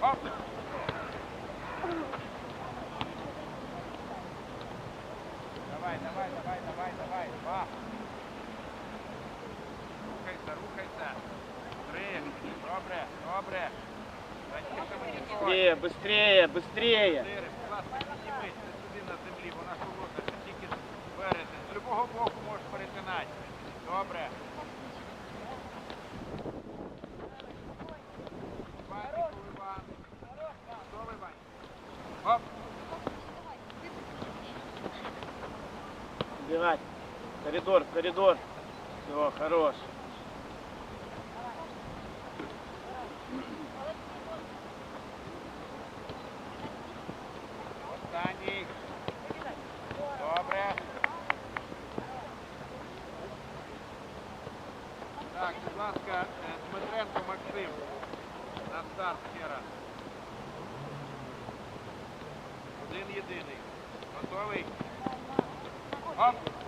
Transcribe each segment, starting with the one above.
Давай, давай, давай, давай, давай, два. Рухайся, рухайся. Три. Добре, добре. Быстрее, быстрее, быстрее. Чотири, будь ласка, піднімися сюди на землі, вона холодна, ти тільки березень. З любого боку можеш перетинати. Добре. Убегать. Коридор, коридор. Все, хорош. Останній. Добре. Так, будь ласка, Дмитренко Максим. На старт ще раз. Один єдиний. Готовий? Komm.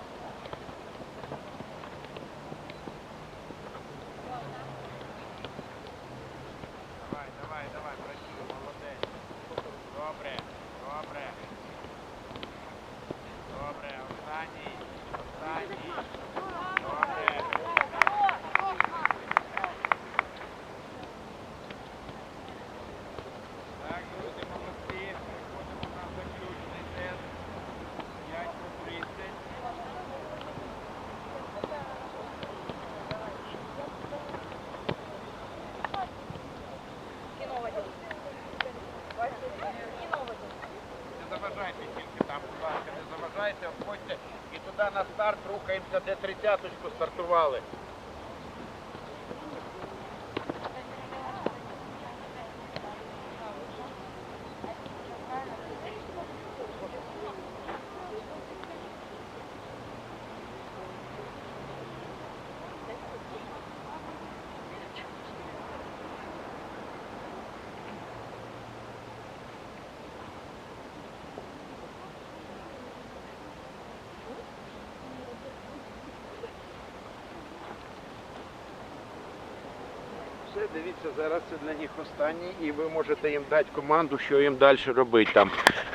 Там, будь не заважайте, обходьте і туди на старт рухаємося, де тридцяточку стартували. Все, дивіться, зараз це для них останній, і ви можете їм дати команду, що їм далі робити там.